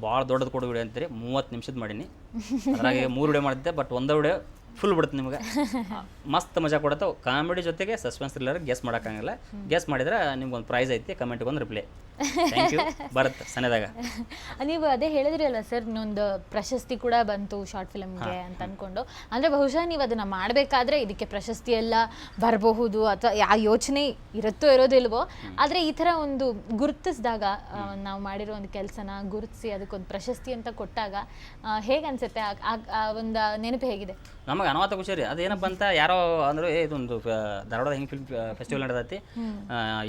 ಭಾಳ ದೊಡ್ಡದು ಕೊಡು ವಿಡಿಯೋ ಅಂತೀರಿ, ಮೂವತ್ತು ನಿಮಿಷದ ಮಾಡೀನಿ. ಅದ್ರಾಗೆ ಮೂರು ವಿಡಿಯೋ ಮಾಡಿದ್ದೆ ಬಟ್ ಒಂದೇ ವಿಡಿಯೋ ಫುಲ್ ಬಿಡುತ್ತೆ ನಿಮಗೆ. ಮಸ್ತ್ ಮಜಾ ಕೊಡುತ್ತೆ. ಕಾಮಿಡಿ ಜೊತೆಗೆ ಸಸ್ಪೆನ್ಸ್ ಥ್ರಿಲ್ಲರ್ ಗೆಸ್ ಮಾಡೋಕ್ಕಾಗಲ್ಲ. ಗೆಸ್ ಮಾಡಿದ್ರೆ ನಿಮ್ಗೆ ಒಂದು ಪ್ರೈಸ್ ಐತಿ ಕಮೆಂಟ್ಗೆ ಒಂದು ರಿಪ್ಲೈ ಥ್ಯಾಂಕ್ ಯು ಬರುತ್ತೆ [laughs] ನೀವು ಅದೇ ಹೇಳಿದ್ರಿ ಅಲ್ಲ ಸರ್ ಇನ್ನೊಂದು ಪ್ರಶಸ್ತಿ ಕೂಡ ಬಂತು ಶಾರ್ಟ್ ಫಿಲ್ಮ್ಗೆ ಅಂತ ಅನ್ಕೊಂಡು. ಅಂದ್ರೆ ಬಹುಶಃ ನೀವು ಅದನ್ನ ಮಾಡಬೇಕಾದ್ರೆ ಇದಕ್ಕೆ ಪ್ರಶಸ್ತಿ ಎಲ್ಲ ಬರಬಹುದು ಅಥವಾ ಯಾವ ಯೋಚನೆ ಇರುತ್ತೋ ಇರೋದಿಲ್ವೋ ಆದ್ರೆ ಈ ತರ ಒಂದು ಗುರುತಿಸಿದಾಗ ನಾವು ಮಾಡಿರೋ ಒಂದು ಕೆಲಸನ ಗುರುತಿಸಿ ಅದಕ್ಕೊಂದು ಪ್ರಶಸ್ತಿ ಅಂತ ಕೊಟ್ಟಾಗ ಹೇಗೆ ಅನ್ಸುತ್ತೆ? ಆ ಒಂದು ನೆನಪು ಹೇಗಿದೆ? ನಮಗೆ ಅನವತ್ತ ಖುಷಿ ರೀ ಅದೇನಪ್ಪ ಅಂತ ಯಾರೋ ಅಂದ್ರೆ ಏ ಇದೊಂದು ಧಾರವಾಡದ ಧಾರವಾಡ ಹಿಂಗೆ ಫಿಲ್ಮ್ ಫೆಸ್ಟಿವಲ್ ನಡೆದೈತಿ?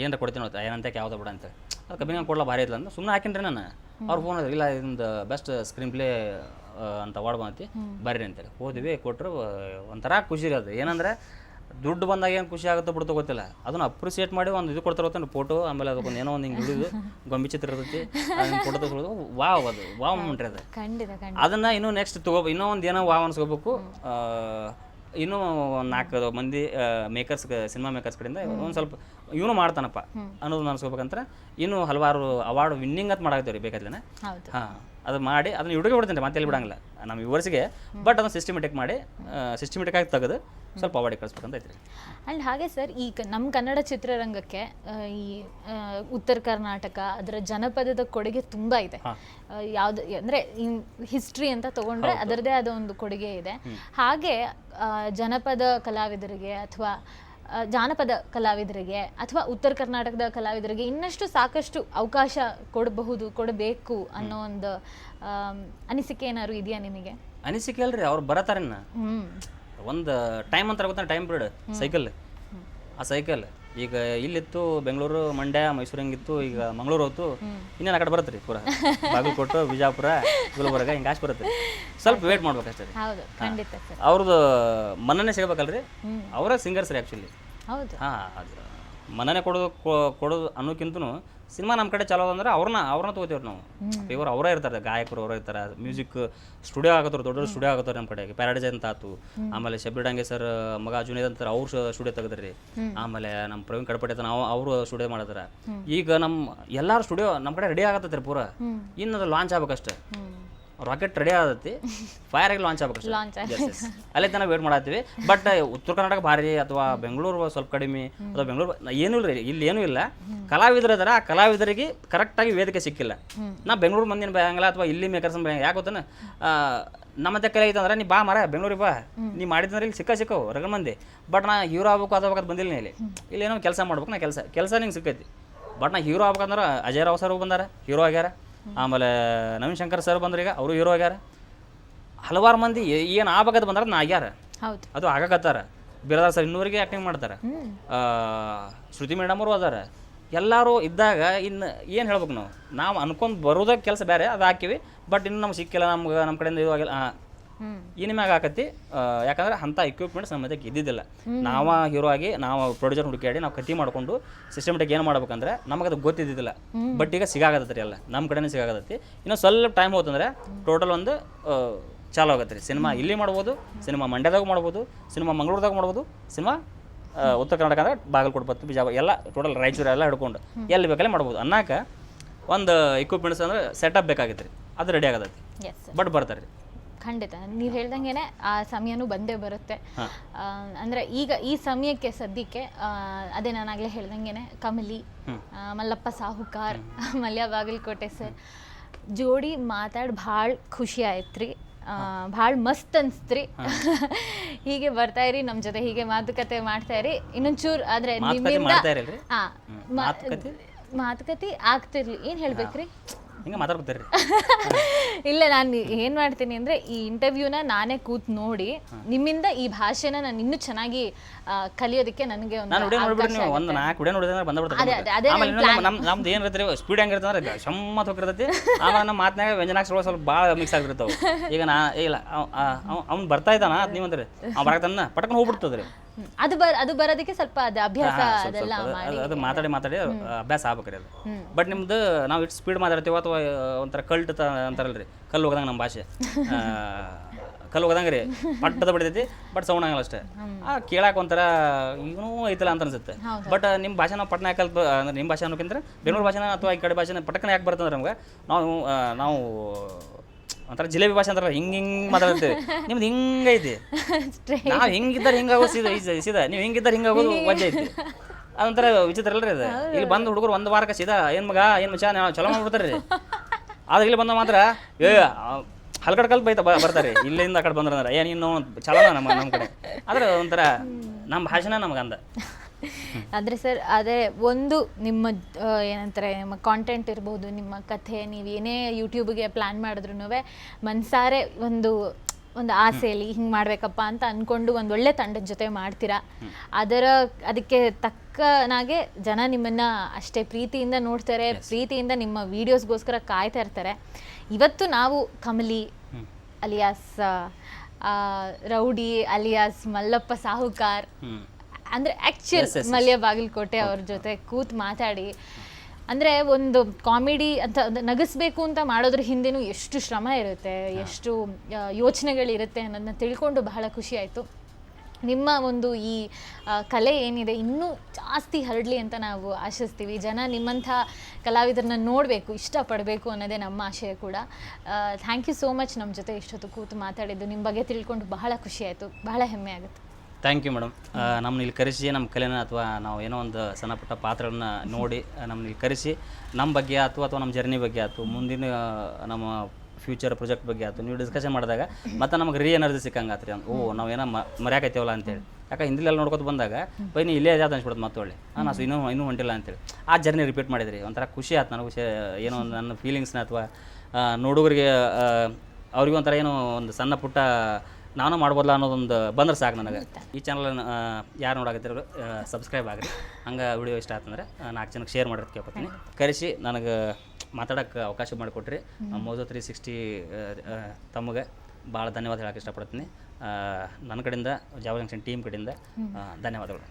ಏನಾರ ಕೊಡ್ತೀನಿ ಅಂತ ಏನಂತ ಯಾವ್ದು ಬಿಡ ಅಂತ. ಅದು ಕಬ್ಬಿನ ಕೊಡ್ಲ ಭಾರಿ ಇಲ್ಲ ಅಂತ ಸುಮ್ಮನೆ ಹಾಕಿನ್ರಿ ನಾನು. ಅವ್ರು ಫೋನ್ ಇಲ್ಲ ಇದೊಂದು ಬೆಸ್ಟ್ ಸ್ಕ್ರೀನ್ ಪ್ಲೇ ಅಂತ ಅವಾರ್ಡ್ ಬಂದೈತಿ ಬರ್ರಿ ಅಂತೇಳಿ ಹೋದ್ವಿ ಕೊಟ್ಟರು ಒಂಥರ ಖುಷಿ ರೀ ಅದು. ಏನಂದ್ರೆ ದುಡ್ಡು ಬಂದಾಗ ಏನು ಖುಷಿ ಆಗುತ್ತೋ ಬಿಡ್ತೋ ಗೊತ್ತಿಲ್ಲ. ಅದನ್ನ ಅಪ್ರಿಸಿಯೇಟ್ ಮಾಡಿ ಒಂದು ಇದು ಕೊಡ್ತಾರೆ ಗೊತ್ತೇನು? ಫೋಟೋ ಆಮೇಲೆ ಅದಕ್ಕೊಂದು ಏನೋ ಒಂದು ಹಿಂಗೆ ಹಿಡಿದು ಗೊಂಬಿ ಚಿತ್ರ ಇರ್ತೈತಿ ಅದನ್ನ ಫೋಟೋ ತಗೊಳ್ಳೋದು ವಾವ್ ಅದು ವಾವ್ ಮಾಡ್ರಿ ಅದು. ಖಂಡಿತ ಖಂಡಿತ. ಅದನ್ನ ಇನ್ನೂ ನೆಕ್ಸ್ಟ್ ತಗೋ ಇನ್ನೂ ಒಂದು ಏನೋ ವಾವ್ ಅನ್ಸ್ಕೋಬೇಕು. ಇನ್ನೂ ಒಂದ್ ನಾಲ್ಕು ಮಂದಿ ಮೇಕರ್ಸ್ ಸಿನಿಮಾ ಮೇಕರ್ಸ್ ಕಡೆಯಿಂದ ಒಂದು ಸ್ವಲ್ಪ ಇವನು ಮಾಡ್ತಾನಪ್ಪ ಅನ್ನೋದು ಅನ್ಸ್ಕೋಬೇಕಂದ್ರೆ ಇನ್ನು ಹಲವಾರು ಅವಾರ್ಡ್ ವಿನ್ನಿಂಗ್ ಅಂತ ಮಾಡಾಕತ್ತೀವಿ ರೀ ಬೇಕಾದ್ಲೇನೆ ಹಾಂ ಅದು ಮಾಡಿ ಅದನ್ನ ಹುಡುಗಿ ಬಿಡ್ತೀನಿ ಮತ್ತೆ ಎಲ್ಲಿ ಬಿಡಂಗಿಲ್ಲ. ನಮ್ಮ ಯುವರ್ಸ್ಗೆ ಬಟ್ ಅದನ್ನ ಸಿಸ್ಟಮೆಟಿಕ್ ಮಾಡಿ ಸಿಸ್ಟಮೆಟಿಕ್ ಆಗಿ ತೆಗೆದು ಸ್ವಲ್ಪ ಅವಾರ್ಡ್ ಕಳಿಸ್ಬೇಕಂತ ಐತ್ರಿ. ಅಂಡ್ ಹಾಗೆ ಸರ್ ಈ ನಮ್ಮ ಕನ್ನಡ ಚಿತ್ರರಂಗಕ್ಕೆ ಈ ಉತ್ತರ ಕರ್ನಾಟಕ ಅದರ ಜನಪದದ ಕೊಡುಗೆ ತುಂಬ ಇದೆ. ಯಾವ್ದು ಅಂದ್ರೆ ಹಿಸ್ಟ್ರಿ ಅಂತ ತಗೊಂಡ್ರೆ ಅದರದೇ ಆದ ಒಂದು ಕೊಡುಗೆ ಇದೆ. ಹಾಗೆ ಜನಪದ ಕಲಾವಿದರಿಗೆ ಅಥವಾ ಜಾನಪದ ಕಲಾವಿದರಿಗೆ ಅಥವಾ ಉತ್ತರ ಕರ್ನಾಟಕದ ಕಲಾವಿದರಿಗೆ ಇನ್ನಷ್ಟು ಸಾಕಷ್ಟು ಅವಕಾಶ ಕೊಡಬಹುದು ಕೊಡಬೇಕು ಅನ್ನೋ ಒಂದು ಅನಿಸಿಕೆ ಏನಾದ್ರು ಇದೆಯಾ ನಿಮಗೆ ಅನಿಸಿಕೆ ಅಲ್ರಿ ಅವ್ರು ಬರತಾರೆ ಒಂದು ಟೈಮ್ ಅಂತ ಗೊತ್ತಾ ಟೈಮ್ ಪೀರಿಯಡ್ ಸೈಕಲ್ ಆ ಸೈಕಲ್ ಈಗ ಇಲ್ಲಿತ್ತು ಬೆಂಗಳೂರು ಮಂಡ್ಯ ಮೈಸೂರು ಹಂಗಿತ್ತು ಈಗ ಮಂಗಳೂರು ಹೋಯ್ತು. ಇನ್ನೇನು ಆ ಕಡೆ ಬರುತ್ತೆ ರೀ ಪೂರ. ಬಾಗಲಕೋಟೆ ಬಿಜಾಪುರ ಗುಲ್ಬರ್ಗ ಹಿಂಗೆ ಆಶ್ ಬರುತ್ತೆ ಸ್ವಲ್ಪ ವೇಟ್ ಮಾಡ್ಬೇಕಷ್ಟೇ ರೀ. ಹೌದು ಖಂಡಿತ ಸರ್. ಅವ್ರದ್ದು ಮನ್ನಣೆ ಸಿಗ್ಬೇಕಲ್ರಿ? ಅವರೇ ಸಿಂಗರ್ಸ್ ರೀ ಆ್ಯಕ್ಚುಲಿ ಹೌದು. ಹಾಂ ಅದು ಮನನೇ ಕೊಡೋದು ಕೊಡೋದು ಅನ್ನೋಕ್ಕಿಂತನೂ ಸಿನಿಮಾ ನಮ್ಮ ಕಡೆ ಚಲೋ ಅಂದ್ರೆ ಅವ್ರನ್ನ ಅವ್ರನ್ನ ತೊಗೋತೀವ್ರಿ ನಾವು. ಇವರು ಅವರೇ ಇರ್ತಾರೆ ಗಾಯಕರು ಅವರೇ ಇರ್ತಾರೆ ಮ್ಯೂಸಿಕ್ ಸ್ಟುಡಿಯೋ ಆಗತ್ತವ್ರು ದೊಡ್ಡ ದೊಡ್ಡ ಸ್ಟುಡಿಯೋ ಆಗತ್ತವ್ರು ನಮ್ಮ ಕಡೆ ಪ್ಯಾರಡೈಸ್ ಅಂತ ಆತು. ಆಮೇಲೆ ಶಬ್ರಿ ಡಾಂಗೆ ಸರ್ ಮಗ ಜುನೇದ್ ಅಂತಾರೆ ಅವ್ರು ಸ್ಟುಡಿಯೋ ತೆಗೆದ್ರಿ. ಆಮೇಲೆ ನಮ್ಮ ಪ್ರವೀಣ್ ಕಡಪಟ್ಟಿ ಅಂತ ನಾವು ಅವರು ಸ್ಟುಡಿಯೋ ಮಾಡಿದ್ರೆ. ಈಗ ನಮ್ಮ ಎಲ್ಲಾರು ಸ್ಟುಡಿಯೋ ನಮ್ಮ ಕಡೆ ರೆಡಿ ಆಗತ್ತೈತ್ರಿ ಪೂರ. ಇನ್ನು ಅದು ಲಾಂಚ್ ಆಗ್ಬೇಕಷ್ಟೇ. ರಾಕೆಟ್ ರೆಡಿ ಆಗತ್ತೆ ಫೈರ್ ಆಗಿ ಲಾಂಚ್ ಆಗ್ಬೇಕು yes. ಅಲ್ಲೇ ತನಕ ವೇಟ್ ಮಾಡತ್ತೀವಿ. ಬಟ್ ಉತ್ತರ ಕರ್ನಾಟಕ ಭಾರಿ ಅಥವಾ ಬೆಂಗಳೂರು ಸ್ವಲ್ಪ ಕಡಿಮೆ ಅಥವಾ ಬೆಂಗಳೂರು ಏನೂ ಇಲ್ಲ ರೀ. ಇಲ್ಲಿ ಏನೂ ಇಲ್ಲ. ಕಲಾವಿದರು ಅದರ ಆ ಕಲಾವಿದರಿಗೆ ಕರೆಕ್ಟಾಗಿ ವೇದಿಕೆ ಸಿಕ್ಕಿಲ್ಲ. ನಾ ಬೆಂಗಳೂರು ಮಂದಿನ ಬಯಂಗಲ್ಲ ಅಥವಾ ಇಲ್ಲಿ ಮೇಕರ್ಸ್ ಬಯಂಗಿಲ್ಲ. ಯಾಕೆ ಗೊತ್ತಾನ? ನಮ್ಮತ್ತೆ ಕಲೆ ಅಂದ್ರೆ ನೀ ಬಾ ಮರ ಬೆಂಗಳೂರಿಗೆ ಬಾ. ನೀ ಮಾಡಿದ್ರೆ ಇಲ್ಲಿ ಸಿಕ್ಕ ಸಿಕ್ಕವು ರಗಡ ಮಂದಿ. ಬಟ್ ನಾ ಹೀರೋ ಆಗ್ಬೇಕು ಅದು ಅಂತ ಬಂದಿಲ್ಲ ಇಲ್ಲಿ. ಇಲ್ಲಿ ಏನೋ ಕೆಲಸ ಮಾಡ್ಬೇಕು ನಾ ಕೆಲಸ ಕೆಲಸ ನಿಂಗೆ ಸಿಕ್ಕೈತಿ. ಬಟ್ ನಾ ಹೀರೋ ಆಗ್ಬೇಕಂದ್ರೆ ಅಜಯ್ ರಾವ್ ಸರ್ ಬಂದಾರ ಹೀರೋ ಆಗ್ಯಾರ. ಆಮೇಲೆ ನವೀನ್ ಶಂಕರ್ ಸರ್ ಬಂದ್ರೆ ಈಗ ಅವರು ಹೀರೋ ಆಗ್ಯಾರ. ಹಲವಾರು ಮಂದಿ ಏನು ಆಗತ್ತೆ ಬಂದ್ರೆ ನಾ ಆಗ್ಯಾರ. ಹೌದು. ಅದು ಆಗಕತ್ತಾರ. ಬಿರದಾರ್ ಸರ್ ಇನ್ನೂರಿಗೆ ಆ್ಯಕ್ಟಿಂಗ್ ಮಾಡ್ತಾರೆ. ಆ, ಶ್ರುತಿ ಮೇಡಮ್ ಅವರು ಅದಾರ. ಎಲ್ಲರೂ ಇದ್ದಾಗ ಇನ್ನು ಏನು ಹೇಳ್ಬೇಕು ನಾವು? ನಾವು ಅನ್ಕೊಂಡು ಬರೋದಕ್ಕೆ ಕೆಲಸ ಬೇರೆ ಅದು ಹಾಕಿವಿ. ಬಟ್ ಇನ್ನು ನಮ್ಗೆ ಸಿಕ್ಕಿಲ್ಲ ನಮ್ಗೆ ನಮ್ಮ ಕಡೆಯಿಂದ ಇದು ಆಗಿಲ್ಲ. ಆ, ಹ್ಮ್. ಈ ನಿಮ್ಯಾಗ ಆಕತಿ ಯಾಕಂದ್ರೆ ಅಂತ ಎಕ್ವಿಪ್ಮೆಂಟ್ಸ್ ನಮ್ಮ ಮಧ್ಯಕ್ಕೆ ಇದ್ದಿದ್ದಿಲ್ಲ ನಾವ ಹೀರೋ ಆಗಿ ನಾವು ಪ್ರೊಡ್ಯೂಸರ್ ಹುಡುಕಾಡಿ ನಾವು ಕತಿ ಮಾಡ್ಕೊಂಡು ಸಿಸ್ಟಮೆಟಿಕ್ ಏನು ಮಾಡ್ಬೇಕಂದ್ರೆ ನಮಗೆ ಅದು ಗೊತ್ತಿದ್ದಿಲ್ಲ ಬಟ್ ಈಗ ಸಿಗಾಗತ್ತೈತಿ ಎಲ್ಲ. ನಮ್ಮ ಕಡೆನೇ ಸಿಗಾಗತ್ತೈತಿ. ಇನ್ನೊಂದು ಸ್ವಲ್ಪ ಟೈಮ್ ಹೋತಂದ್ರೆ ಟೋಟಲ್ ಒಂದು ಚಾಲು ಆಗತ್ತೆ ರೀ ಸಿನಿಮಾ ಇಲ್ಲಿ ಮಾಡ್ಬೋದು ಸಿನಿಮಾ ಮಂಡ್ಯದಾಗ ಮಾಡ್ಬೋದು ಸಿನಿಮಾ ಮಂಗಳೂರದಾಗ ಮಾಡ್ಬೋದು ಸಿನಿಮಾ ಉತ್ತರ ಕರ್ನಾಟಕ ಅಂದ್ರೆ ಬಾಗಲಕೋಟೆ ಬತ್ತು ಬಿಜಾಪುರ ಎಲ್ಲ ಟೋಟಲ್ ರಾಯಚೂರು ಎಲ್ಲ ಹಿಡ್ಕೊಂಡು ಎಲ್ಲಿ ಬೇಕಲ್ಲಿ ಮಾಡ್ಬೋದು. ಅನ್ನಾಕ ಒಂದು ಇಕ್ವಿಪ್ಮೆಂಟ್ಸ್ ಅಂದ್ರೆ ಸೆಟಪ್ ಬೇಕಾಗಿತ್ತು ರೀ ಅದು ರೆಡಿ ಆಗತ್ತೆ ಬಟ್ ಬರ್ತಾರೆ ರೀ ಖಂಡಿತ. ನೀವು ಹೇಳ್ದಂಗೆನೆ ಆ ಸಮಯನೂ ಬಂದೇ ಬರುತ್ತೆ. ಆ, ಅಂದ್ರೆ ಈಗ ಈ ಸಮಯಕ್ಕೆ ಸದ್ಯಕ್ಕೆ ಆ, ಅದೇ ನಾನಾಗ್ಲೇ ಹೇಳ್ದಂಗೆನೆ ಕಮಲಿ ಆ, ಮಲ್ಲಪ್ಪ ಸಾಹುಕಾರ್ ಮಲ್ಯ ಬಾಗಲಕೋಟೆ ಸರ್. ಜೋಡಿ ಮಾತಾಡಿ ಭಾಳ ಖುಷಿ ಆಯ್ತ್ರಿ. ಭಾಳ ಮಸ್ತ್ ಅನ್ಸ್ತ್ರಿ. [laughs] ಹೀಗೆ ಬರ್ತಾ ಇರಿ ನಮ್ಮ ಜೊತೆ ಹೀಗೆ ಮಾತುಕತೆ ಮಾಡ್ತಾ ಇರಿ. ಇನ್ನೊಂಚೂರ್ ಆದ್ರೆ ಮಾತುಕತೆ ನಿಮ್ಮಿಂದ ಮಾಡ್ತಾ ಇರಲ್ರಿ? ಹಾ ಮಾ- ಮಾತುಕತೆ? ಮಾತುಕತೆ ಆಗ್ತಿರ್ಲಿ. ಏನ್ ಹೇಳ್ಬೇಕ್ರಿ? ಹಿಂಗೆ ಮಾತಾಡ್ಕೊತೀರಿ [laughs] ಇಲ್ಲ ನಾನು ಏನ್ ಮಾಡ್ತೀನಿ ಅಂದ್ರೆ ಈ ಇಂಟರ್ವ್ಯೂನ ನಾನೇ ಕೂತ್ ನೋಡಿ ನಿಮ್ಮಿಂದ ಈ ಭಾಷೆನ ನಾನು ಇನ್ನೂ ಚೆನ್ನಾಗಿ ಆ, ಕಲಿಯೋದಕ್ಕೆ ನನಗೆ ಒಂದು ನಾನು ವಿಡಿಯೋ ನೋಡ್ಬಿಡ್ರಿ ನೀವು ಒಂದು ನಾಲ್ಕು ವಿಡಿಯೋ ನೋಡಿದ್ರೆ ಅದೇ, ಬಂದ್ಬಿಡ್ತಾರೆ ಅದೇ, ಅದೇ ಆಮೇಲೆ ಇನ್ನೊಂದು [laughs] ನಮ್ಮ ನಮ್ದು ಏನು ಇರ್ತದೆ ಸ್ಪೀಡ್ ಹೆಂಗಿರ್ತದೆ ಅಂದ್ರೆ ಶಮ್ಮತ್ ಹೋಗಿರ್ತೈತಿ ಆಮೇಲೆ ನಮ್ಮ ಮಾತನಾಗ ವ್ಯಂಜನಾಕ್ಷರಗಳು ಸ್ವಲ್ಪ ಭಾಳ ಮಿಕ್ಸ್ ಆಗಿರ್ತಾವೆ. ಈಗ ನಾ ಇಲ್ಲ ಅವ್ನು ಬರ್ತಾ ಇದ್ದಾನ ಅದು ನೀವು ಅಂದ್ರೆ ಅವ್ನು ಬರಕತ್ತಾನ ಪಟ್ಕೊಂಡು ಹೋಗ್ಬಿಡ್ತದೆ ರೀ ಹ್ಮ್. ಅದು ಬರ ಅದು ಬರೋದಕ್ಕೆ ಸ್ವಲ್ಪ ಅದು ಅಭ್ಯಾಸ ಅದೆಲ್ಲ ಮಾಡಿ. ಅದು- ಮಾತಾಡಿ ಮಾತಾಡಿ ಅಭ್ಯಾಸ ಆಗ್ಬೇಕ್ರಿ ಅದು. ಬಟ್ ನಿಮ್ದು ನಾವು ಇಟ್ಟು ಸ್ಪೀಡ್ ಮಾತಾಡ್ತೀವಿ ಅಥವಾ ಒಂಥರ ಕಲ್ಟ್ ಅಂತಾರಲ್ರಿ ಕಲ್ಲು ಹೋಗದಂಗೆ ನಮ್ಮ ಭಾಷೆ. ಕಲ್ಲು ಹೋಗದಂಗೆ ರೀ ಪಟ್ಟದ ಬಿಡ್ತೈತಿ ಬಟ್ ಸೌಂಡ್ ಆಗಲ್ಲ ಅಷ್ಟೇ. ಆ ಕೇಳಕ್ಕೆ ಒಂಥರ ಏನೂ ಐತಲ್ಲ ಅಂತ ಅನ್ಸುತ್ತೆ. ಬಟ್ ನಿಮ್ಮ ಭಾಷೆ ನಾವು ಪಟ್ನ ಯಾಕೆ ಅಂದ್ರೆ ನಿಮ್ಮ ಭಾಷೆ ಅನ್ನೋಕ್ಕಿಂತ ಬೆಂಗಳೂರು ಭಾಷೆನ ಅಥವಾ ಈ ಕಡೆ ಭಾಷೆನ ಪಟಕನ ಯಾಕೆ ಬರ್ತಂದ್ರೆ ನಮ್ಗೆ? ನಾವು ನಾವು ಒಂಥರ ಜಿಲೇಬಿ ಭಾಷೆ ಅಂತಾರ ಹಿಂಗೆ ಹಿಂಗೆ ಮಾತಾಡ್ತೀವಿ ನಿಮ್ದು ಹಿಂಗೈತಿ ಐತಿ. ನಾವು ಹಿಂಗಿದ್ದಾರೆ ಹಿಂಗಾಗೋ ಸೀದ ಈಸ- ಸೀದಾ ನೀವು ಹಿಂಗಿದ್ದಾರೆ ಹಿಂಗಾಗೋದು ವಜ್ಜೆ ಐತಿ. ಅದೊಂಥರ ವಿಚಿತ್ರ ಅಲ್ರಿ ಅದು. ಇಲ್ಲಿ ಬಂದು ಹುಡುಗರು ಒಂದು ವಾರಕ್ಕೆ ಸೀದಾ ಏನು ಮಗ ಏನು ಮಚಾ ನಾವು ಚಲೋ ಮಾಡ್ಬಿಡ್ತಾರೆ ರೀ. ಆದ್ರೆ ಇಲ್ಲಿ ಬಂದ ಮಾತ್ರ ಏ ಹಲ್ಕಡ್ ಕಲ್ ಬೈತ ಬರ್ತಾರೆ. ಇಲ್ಲಿಂದ ಆ ಕಡೆ ಬಂದ್ರೆ ಏ ನೀನು ಚಲೋನ ನಮ್ಮ ನಮ್ಮ ಕಡೆ. ಆದ್ರೆ ಒಂಥರ ನಮ್ಮ ಭಾಷೆನ ನಮಗೆ ಅಂದ [laughs] ಆದರೆ ಸರ್ ಅದೇ ಒಂದು ನಿಮ್ಮ ಏನಂತಾರೆ ನಿಮ್ಮ ಕಾಂಟೆಂಟ್ ಇರ್ಬೋದು ನಿಮ್ಮ ಕಥೆ ನೀವು ಏನೇ ಯೂಟ್ಯೂಬ್ಗೆ ಪ್ಲ್ಯಾನ್ ಮಾಡಿದ್ರು ಮನ್ಸಾರೆ ಒಂದು ಒಂದು ಆಸೆಯಲ್ಲಿ ಹಿಂಗೆ ಮಾಡಬೇಕಪ್ಪ ಅಂತ ಅಂದ್ಕೊಂಡು ಒಂದು ಒಳ್ಳೆ ತಂಡದ ಜೊತೆ ಮಾಡ್ತೀರಾ? ಅದರ ಅದಕ್ಕೆ ತಕ್ಕನಾಗೆ ಜನ ನಿಮ್ಮನ್ನು ಅಷ್ಟೇ ಪ್ರೀತಿಯಿಂದ ನೋಡ್ತಾರೆ ಪ್ರೀತಿಯಿಂದ ನಿಮ್ಮ ವೀಡಿಯೋಸ್ಗೋಸ್ಕರ ಕಾಯ್ತಾ ಇರ್ತಾರೆ. ಇವತ್ತು ನಾವು Kamali alias rowdy alias Mallappa Sahukar ಅಂದ್ರೆ ಆಕ್ಚುಯಲ್ ಮಲ್ಯ ಬಾಗಲಕೋಟೆ ಅವ್ರ ಜೊತೆ ಕೂತ್ ಮಾತಾಡಿ. ಅಂದ್ರೆ ಒಂದು ಕಾಮಿಡಿ ಅಂತ ನಗಿಸ್ಬೇಕು ಅಂತ ಮಾಡೋದ್ರ ಹಿಂದೆನೂ ಎಷ್ಟು ಶ್ರಮ ಇರುತ್ತೆ ಎಷ್ಟು ಯೋಚನೆಗಳಿರುತ್ತೆ ಅನ್ನೋದನ್ನ ತಿಳ್ಕೊಂಡು ಬಹಳ ಖುಷಿ ಆಯ್ತು. ನಿಮ್ಮ ಒಂದು ಈ ಕಲೆ ಏನಿದೆ ಇನ್ನೂ ಜಾಸ್ತಿ ಹರಡಲಿ ಅಂತ ನಾವು ಆಶಿಸ್ತೀವಿ. ಜನ ನಿಮ್ಮಂಥ ಕಲಾವಿದರನ್ನ ನೋಡಬೇಕು ಇಷ್ಟಪಡಬೇಕು ಅನ್ನೋದೇ ನಮ್ಮ ಆಶಯ ಕೂಡ. ಥ್ಯಾಂಕ್ ಯು ಸೋ ಮಚ್ ನಮ್ಮ ಜೊತೆ ಇಷ್ಟೊತ್ತು ಕೂತು ಮಾತಾಡಿದ್ದು. ನಿಮ್ಮ ಬಗ್ಗೆ ತಿಳ್ಕೊಂಡು ಬಹಳ ಖುಷಿ ಆಯಿತು. ಬಹಳ ಹೆಮ್ಮೆ ಆಗುತ್ತೆ. ಥ್ಯಾಂಕ್ ಯು ಮೇಡಮ್ ನಮ್ಮನ್ನ ಇಲ್ಲಿ ಕರೆಸಿ ನಮ್ಮ ಕಲೆನ ಅಥವಾ ನಾವು ಏನೋ ಒಂದು ಸಣ್ಣ ಪುಟ್ಟ ಪಾತ್ರಗಳನ್ನ ನೋಡಿ ನಮ್ಮನ್ನ ಇಲ್ಲಿ ಕರೆಸಿ ನಮ್ಮ ಬಗ್ಗೆ ಆಯ್ತು ಅಥವಾ ನಮ್ಮ ಜರ್ನಿ ಬಗ್ಗೆ ಆಯ್ತು, ಮುಂದಿನ ನಮ್ಮ ಫ್ಯೂಚರ್ ಪ್ರಾಜೆಕ್ಟ್ ಬಗ್ಗೆ ಆಯ್ತು, ನೀವು ಡಿಸ್ಕಷನ್ ಮಾಡಿದಾಗ ಮತ್ತೆ ನಮಗೆ ರೀ ಎನರ್ಜಿ ಸಿಕ್ಕಂಗೆ ಆತ್ರಿ ಅಂತ. ಓ ಏನೋ ಮ, ಮರ್ಯಾಕೈತೇವಲ್ಲ ಅಂತೇಳಿ. ಯಾಕೆ ಹಿಂದಿಲೆಲ್ಲ ನೋಡ್ಕೊತ ಬಂದಾಗ, ಬೈ ನೀ ಇಲ್ಲೇ ಅದ ಅನ್ಸ್ಬಿಡುತ್ತೆ ಹೊಳ್ಳಿ ಹಾಂ ನಾವು ಇನ್ನೂ ಇನ್ನೂ ಹೊಂಟಿಲ್ಲ ಅಂತೇಳಿ. ಆ ಜರ್ನಿ ರಿಪೀಟ್ ಮಾಡಿದ್ರಿ. ಒಂಥರ ಖುಷಿ ಆಯ್ತು ನನಗೂ ಏನೋ ಒಂದು ನನ್ನ ಫೀಲಿಂಗ್ಸ್ನ ಅಥವಾ ನೋಡುಗರಿಗೆ ಅವ್ರಿಗೂ ಒಂಥರ ಏನೋ ಒಂದು ಸಣ್ಣ ಪುಟ್ಟ ನಾನು ಮಾಡ್ಬೋದಲ್ಲ ಅನ್ನೋದೊಂದು ಬಂದ್ರೆ ಸಾಕು ನನಗೆ. ಈ ಚಾನಲ್ ಯಾರು ನೋಡಾಕತ್ತಿರೋ ಸಬ್ಸ್ಕ್ರೈಬ್ ಆಗ್ರಿ. ಹಂಗೆ ವಿಡಿಯೋ ಇಷ್ಟ ಆತಂದ್ರೆ ನಾಲ್ಕು ಜನಕ್ಕೆ ಶೇರ್ ಮಾಡಿರೋದು ಕೇಳ್ಕೊತೀನಿ. ಕರೆಸಿ ನನಗೆ ಮಾತಾಡೋಕ್ಕೆ ಅವಕಾಶ ಮಾಡಿಕೊಟ್ರಿ. ಮೋಜೋ ತ್ರೀ ಸಿಕ್ಸ್ಟಿ ತಮಗೆ ಭಾಳ ಧನ್ಯವಾದ ಹೇಳಕ್ಕೆ ಇಷ್ಟಪಡ್ತೀನಿ. ನನ್ನ ಕಡೆಯಿಂದ ಜಾವ ಜಂಕ್ಷನ್ ಟೀಮ್ ಕಡೆಯಿಂದ ಧನ್ಯವಾದಗಳು.